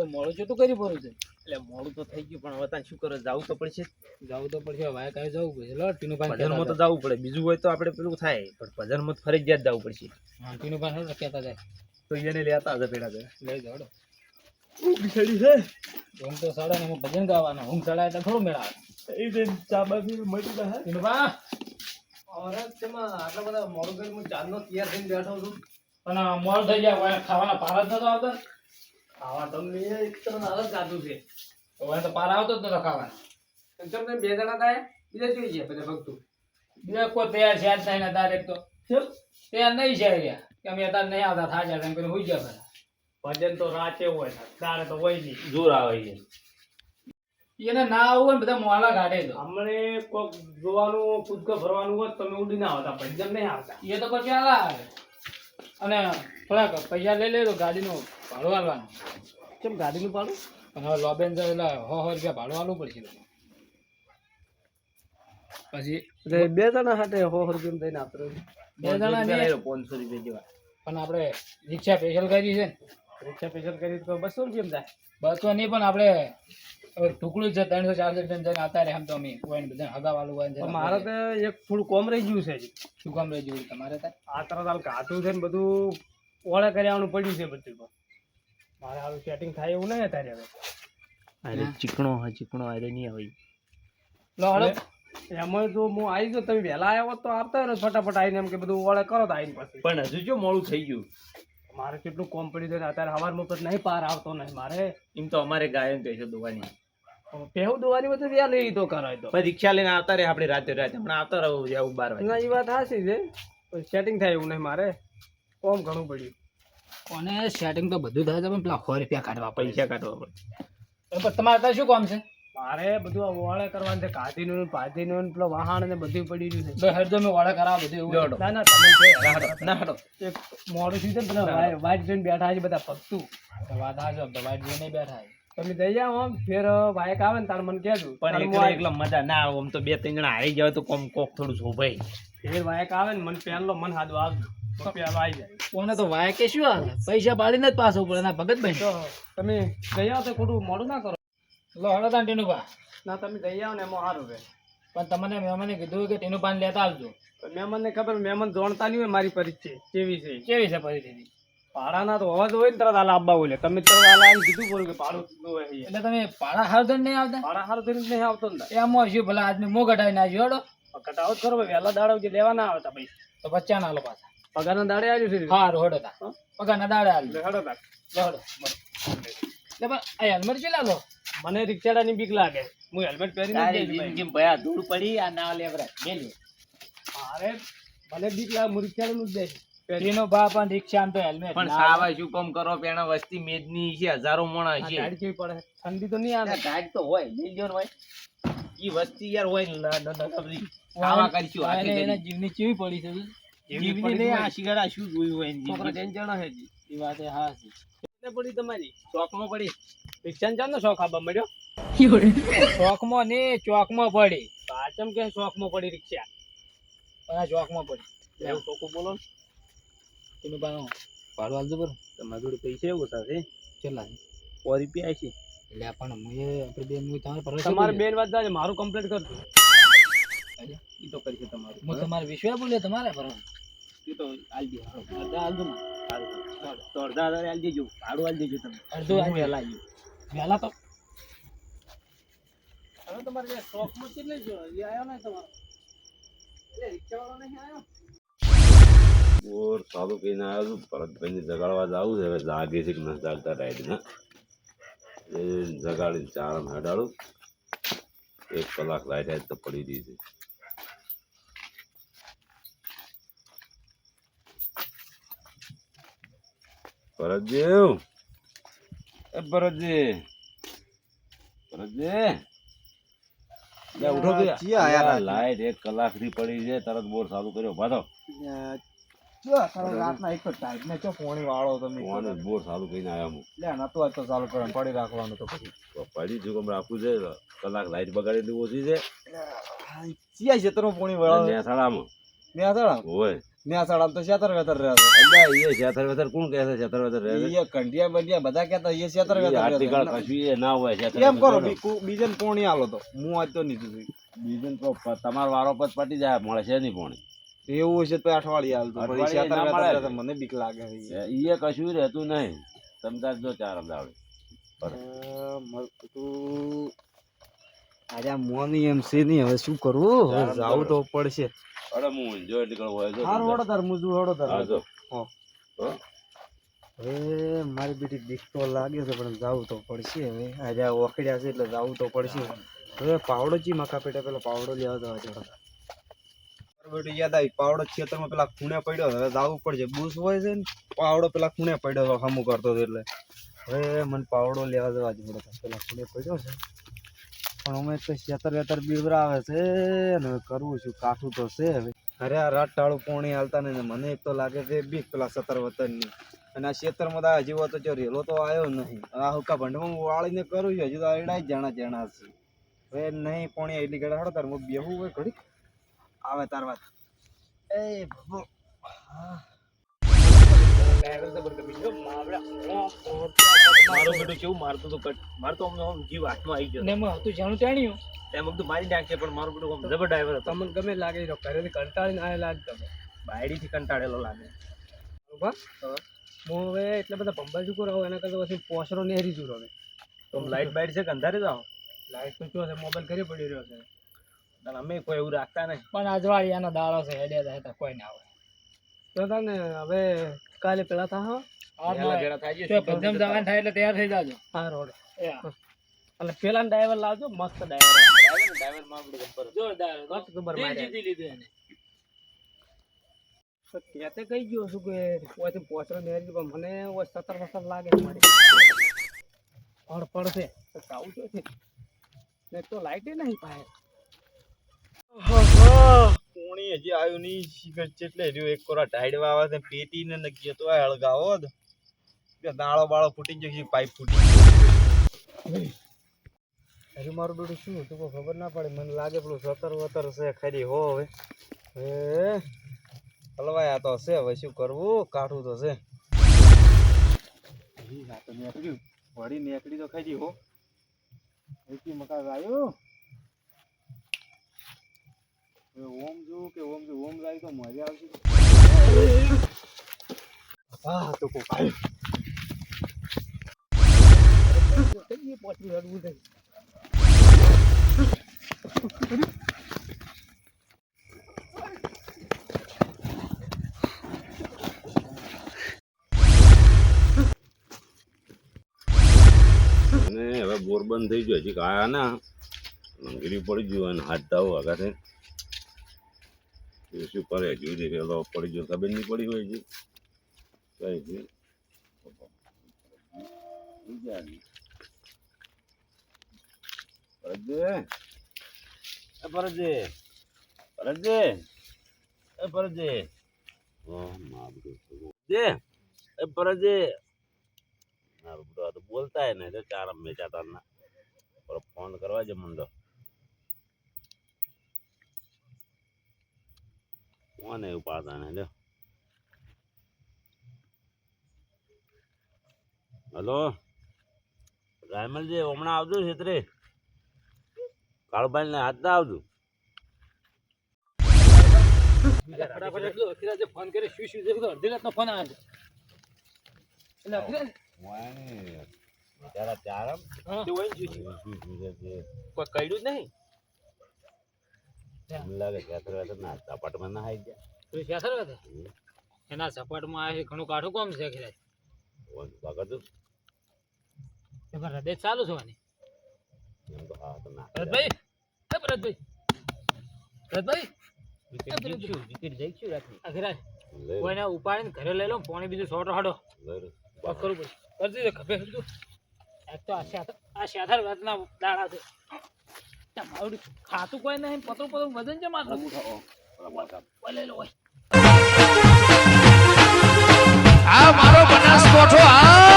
તો મોડું છૂટું કરી પડ્યું છે. એટલે મોડું તો થઈ ગયું પણ હવે તાન શું કરે જવું તો પડશે જવું તો પડશે ભાઈ કાંઈ જવું પડશે. લો ટીનુભાઈ ભજનમાં તો જવું પડે. બીજું હોય તો આપણે પેલું થાય પણ ભજનમાં તો ફરજિયાત જવું પડશે. હા ટીનુભાઈ હેડો કહેતા જાય તો એને લેતા હશે પેલા લઈ જાઓ બિસાડી છે. ઊંઘ તો સડે ને ભજન ગાવાના. હું સાડા એટલે થોડું મેળા એ જે મળી જાય ટીનુભા અરે આટલા બધા મોડું કરી હું ચાંદનો તૈયાર થઈને બેઠો છું. પણ મોડું થઈ જાય ખાવાના પારા જ નતો આવતા. ખાવા તમને એક તરફ અલગ જ છે. હવે તો પાર આવતો જ નતો ખાવાના. તમને બે જણા થાય બીજા જોઈ છે બધા ભક્તો? બીજા કોઈ તૈયાર છે આજ થાય ને ડાયરેક્ટ તો. તૈયાર નહીં છે રહ્યા કે અમે અત્યારે નહીં આવતા થાજા એમ કરીને હોઈ ગયા બધા. ભજન તો રાતે હોય તારે તો હોય નહીં. જોર આવે છે. એને ના આવું હોય બધા મોડા કાઢે તો. અમને કોક જોવાનું કૂદકો ફરવાનું હોય તમે ઉડી ના આવતા ભજન નહીં આવતા. એ તો પછી આલા આવે. અને થોડાક પૈસા લઈ લે તો ગાડીનું ભાડું આલવાનું કેમ ગાડીનું ભાડું? અને હવે લોબેન એટલે હો હો રૂપિયા ભાડું આલવું પડશે. પછી એટલે બે જણા હાટે હો રૂપિયા દઈને આપતો બે જણા પાંચસો રૂપિયા જેવા. પણ આપણે રિક્ષા સ્પેશિયલ કરી છે ને. રિક્ષા સ્પેશિયલ કરી તો બસો રૂપિયા જાય બસો નહીં પણ આપણે ટુકડું છે ત્રણસો ચારસો રૂપિયા જઈને આવતા રહે આમ તો અમે કોઈ બધા હગાવાળું હોય છે મારે તો એક થોડું કોમ રહી ગયું છે શું કોમ રહી ગયું તમારે આ તરત હાલ કાઢું છે ને બધું ઓળે કર્યાનું પડ્યું છે બધું પણ. મારે હાલ સેટિંગ થાય એવું નહીં અત્યારે હવે. અરે ચીકણો હા ચીકણો અરે નહીં હોય લો હળો એમાં તો હું આવી ગયો તમે વહેલા આવ્યો તો આવતા રહ્યો ફટાફટ આવીને એમ કે બધું ઓળે કરો તો આવીને પછી. પણ હજુ જો મોડું થઈ ગયું. મારે કેટલું કોમ પડ્યું છે ને અત્યારે હવારમાં તો નહીં પાર આવતો નહીં મારે. એમ તો અમારે ગાયન છે દોવાની. પહેવું દોવાની બધું ત્યાં લઈ તો કરાય તો. પછી રિક્ષા લઈને આવતા રહે આપણે રાતે રાતે. હમણાં આવતા રહો આવું બાર વાગે ના એ વાત હાસી છે. સેટિંગ થાય એવું નહીં મારે. કોમ ઘણું પડ્યું. કોને સેટિંગ તો બધું થાય છે પણ પેલા સો રૂપિયા કાઢવા પૈસા કાઢવા પડે. પણ તમારે ત્યાં શું કામ છે? મારે બધું આ ઓળે કરવાનું છે કાધીનું ને પાધીનું પેલો વાહણ ને બધું પડી રહ્યું છે. બે હરદો મેં ઓળે કરાવ બધું એવું. ના ના તમે છે ના હટો એક મોડું થયું છે ને પેલા વાઈટ જોઈને બેઠા છે બધા પગતું વાત તો વાઈટ જોઈને બેઠા છે. તમે જઈ જાઓ આમ ફેર બાઈક આવે ને તાર મને કહેજો. પણ એકલા એકલા મજા ના આવે આમ તો બે ત્રણ જણા આવી જાય તો કોમ કોક થોડું શોભાઈ ફેર બાઈક આવે ને મને પહેલો મન હાદો આવજો પહેલો આવી જાય. કોને તો વાય કે શું આવે પૈસા પાડીને જ પાછો પડે ના ભગત ભાઈ. તો તમે જઈ આવો તો ખોટું મોડું ના કરો. લો હળો તાં ટીનુભા. ના તમે જઈ આવો ને એમાં સારું રહે. પણ તમને મહેમાને કીધું કે તેનું પાન લેતા આવજો. મહેમાન મહેમાનને ખબર મહેમાન જોણતા નહીં હોય મારી પરિસ્થિતિ કેવી છે? કેવી છે પરિસ્થિતિ? ભાડાના તો હોવા હોય ને તરત આલા આબા બોલે. તમે તરત આલા આવીને કીધું બોલો કે ભાડું કેટલું હોય એટલે તમે પાડા હાર તો નહીં આવતા? થઈને જ નહીં આવતો ને એમ શું ભલા આદમી મો કઢાઈ ના જોડો કટાવો જ કરો ભાઈ વહેલા દાડો જે લેવા ના આવતા પૈસા. તો બચ્ચા ના લો પાછા. પગારના દાડે આવ્યું છે હા રોડો તા. પગાર ના દાડે આવ્યું રોડો તા. રોડો. એટલે પણ આ હેલ્મેટ કેટલા લો મને રિક્ષાડાની બીક લાગે. હું હેલ્મેટ પહેરીને જ જઈશ ભાઈ. જેમ ભયા ધૂળ પડી આ ના લેવરાય મેલ્યું. મારે મને બીક લાગે હું રિક્ષાડાનું જ જઈશ ટીનો બા પણ રિક્ષા તો હેલ્મેટ પણ સાવા શું કામ કરો પેણા વસ્તી મેદની છે હજારો મોણા આ છે. ગાડી પડે. ઠંડી તો નહીં આવે. ગાડી તો હોય લઈ લ્યો ને ભાઈ ઈ વસ્તી યાર હોય ને ના- ના- ના- બધી આવા કરીશું આખી એને જીવની ચીવી પડી છે જીવની ને આ શિગાડા શું જોયું હોય ને છોકરા ટેન્શન હે જી એ વાત હા છે. કેટલે પડી તમારી? ચોકમાં પડી? રિક્ષા ને શોખ આબા મળ્યો. ચોકમાં ને ચોકમાં પડી. પાછમ કે શોખમાં પડી રિક્ષા? પણ આ ચોકમાં પડી. એવું ચોખ્ખું બોલો ને. ટીનું પાનો ભાડું આલજો બરો. તમારા જોડે પૈસા એવું થશે કેટલા? છે સો રૂપિયા છે. એટલે પણ મુએ આપણે બે મુએ તમારે ભરોસે તમારે બેન વાત જાજે મારું કમ્પ્લીટ કરજો ઈ તો કરશે તમારું. હું તમારે વિશ્વાસ બોલ્યો તમારે ભરોસે ઈ તો આલ દે. અડધા હાલજો ને. તો અડધા હજાર આલ દેજો. ભાડું આલ દેજો તમે. અડધો હું હાલજો. વહેલા આવીશ. વહેલા તો હવે તમારે શોખમાં કેટલે જો એ આવ્યો ને તમારો. એટલે રિક્ષાવાળો નહીં આવ્યો બોર સારું કહીને આવ્યો છું ભરતભાઈને જગાડવા જવું છે. હવે જાગે છે કે ન જાગતા રાઈડને. એ જગાડીને ચાર હડાડું. એક કલાક લાઈટ આજ તો પડી રહી છે. ભરતજી! એ ભરતજી! ભરતજી! ઉઠો લાઈટ એક કલાકથી પડી છે. તરત બોર ચાલુ કર્યો. ભાતો રાતના એક તો ટાઈપ ને ચો પોણી વાળો તમે ફોન બોર ચાલુ કરીને આવ્યા હું. લે નતો આજ તો ચાલુ કરવાનું પડી રાખવાનું તો પછી. પડી જો રાખવું છે કલાક લાઈટ બગાડેલી ઓછી છે. ચિયા ક્ષેત્રમાં પોણી મહેસાણામાં મેં હોય. નેસાડા તો શેતર વેતર રહે એટલે એ છેતર વેતર કોણ કહે છે? છેતર વેતર રહે છે? કંડિયા બંડિયા બધા કહેતા એ વેતર કશું ના હોય છેતર એમ કરો. બીજાને પોણી આલો તો. હું આજ તો નહીં બીજન તો તમારો વારો પત પટી જાય મળે છે નહીં પોણી. એવું હશે તો અઠવાડિયે હાલતું પણ તો મને બીક લાગે છે. એ કશું રહેતું નહીં. તમતાર જો ચાર અમદાવાદ. તું આજે મોની એમ છે નહીં હવે શું કરવું હવે જાવું તો પડશે. અરે હું enjoy નીકળવો હોય તો હાર હોડો તાર મુજુ હોડો તાર જો. હા. હો. હવે મારી બેટી બીક તો લાગે છે પણ જાવું તો પડશે હવે. આજે ઓખડ્યા છે એટલે જાવું તો પડશે. હવે પાવડો ચી મકા પેટા પેલો પાવડો લેવા જવા જોડો બેટું યાદ આવી, પાવડો ખેતરમાં પેલા ખૂણે પડ્યો હવે જવું પડશે. બુશ હોય છે ને, પાવડો પેલા ખૂણે પડ્યો હતો, હમું કરતો હતો એટલે. હવે મને પાવડો લેવા જવા જોડો પેલા ખૂણે પડ્યો છે. પણ અમે તો ખેતર વેતર બીવરાવે છે ને કરવું છું, કાઠું તો છે હવે. અરે આ રાત ટાળું પોણી હાલતા ને, મને એક તો લાગે છે બીક પેલા સતર વતનની. અને આ ખેતરમાં તો જીવો તો જો રેલો તો આવ્યો નહીં. આ હુકા ભંડમાં હું વાળીને કરું છું, હજુ તો એડા જ જાણા જાણા છે. હવે નહીં પોણી એટલી હડો તાર હું બેહું હોય ઘડી આવે તાર વાત. એ બાબુ મારો બેટો કેવું મારતો તો કટ. મારતો અમને આમ જીવ હાથમાં આવી ગયો. ને એમાં હતું જાણું જાણ્યું એમ બધું મારી નાખશે પણ મારો બેટો આમ જબર ડ્રાઈવર હતો. તમને ગમે લાગે તો ઘરેથી કંટાળીને આવેલા જ તમે બાયડીથી કંટાળેલો લાગે. હું હવે એટલા બધા ભંબા શું રહું એના કરતાં પછી પોસરો નેહરી છું હવે. તો લાઇટ લાઈટ છે કે અંધારે જાઓ લાઇટ તો શું છે મોબાઈલ ઘરે પડી રહ્યો છે. અમે કોઈ એવું રાખતા નહીં. પણ અજવાળિયાનો દાડો છે હેડે જાય તો કોઈ ના આવે તો તને હવે કાલે પેલા થા હા? ભેળા થાય છે, તો જવાન થાય એટલે તૈયાર થઈ જાજો. હા રોડ. એટલે પેલા ડ્રાઈવર લાવજો મસ્ત ડ્રાઈવર ડ્રાઈવર ડ્રાઈવરમાં આપણે ગબ્બર હતો. જોરદાર મસ્ત. ગબ્બર દિલ માર્યા. એને. તો કહેતે કઈ ગયો છું કે ઓયથી પોચરો પણ મને સતર વસર લાગે મારી. પડ પડશે તો આવું તો છે? ને તો લાઈટે નહીં પાય પોણી હજી આવ્યું નહીં શિખર ચેટલે રહ્યું એક કોરા ટાઈડવા આવે છે પેટી ને નક્કી તો આ હળગાવો જ. દાળો બાળો ફૂટી જશે પાઇપ ફૂટી અરે મારું બેટું શું હતું કોઈ ખબર ના પડે મને લાગે પેલું સતર વતર છે ખરી હો હવે. હે? હલવાયા તો છે હવે શું કરવું? કાઠું તો છે. નીકળ્યું. વળી નીકળી તો ખરી હો. મકા આવ્યો ઓમ જોઉં કે ઓમ જો ઓમ જાય તો મજા આવશે. હા તો કોક આવ્યું. પોચરું હડવું છે અને હવે બોર બંધ થઈ ગયો હજી કાયા ના. ગીરી પડી ગયું અને હાથ દાવો હગાથે એ શું કરે? સુધી પેલો પડી ગયો. ખબર નહીં પડી હોય છે કઈ છે. પરજે પરજે પરજે એ પરજે ઓહ મારું જે એ પરજે મારું બધું બોલતા ને ચાર ના ફોન કરવા જ મંડો. કોને ઉપાડતા ને લ્યો હલો? રાયમલજી હમણાં આવજો છેતરે. કાળુભાઈ ને હાથ ના આવજો. ફટાફટ એટલું અખિરાજે ફોન કરી શું શું અડધી રાતનો ફોન આવે એટલે અખિરાજ? કોઈ કઈડું જ નહીં? મને લાગે ખેતર વેતર ના સપાટમાં ના આવી ગયા. તું શેસર હતો એના સપાટમાં આવે ઘણું કાઠું કોમ છે એમાં હૃદય ચાલુ છે આની એમ તો હા તો ના ભરતભાઈ એ ભરતભાઈ ભરતભાઈ વિકેટ જઈશું રાત્રે અખિરાજ કોઈને ઉપાડીને ઘરે લઈ લો પાણી બીજું સોટો હાડો. કરવું પડે કરી ખભે તો આ શાથર આ શાથર વાતના દાડા છે. ત્યાં મારું ખાતું કોઈ નહીં પતરું પતરું વજન છે માત્ર લઈ લો હોય. આ મારો બનાસકોઠો આ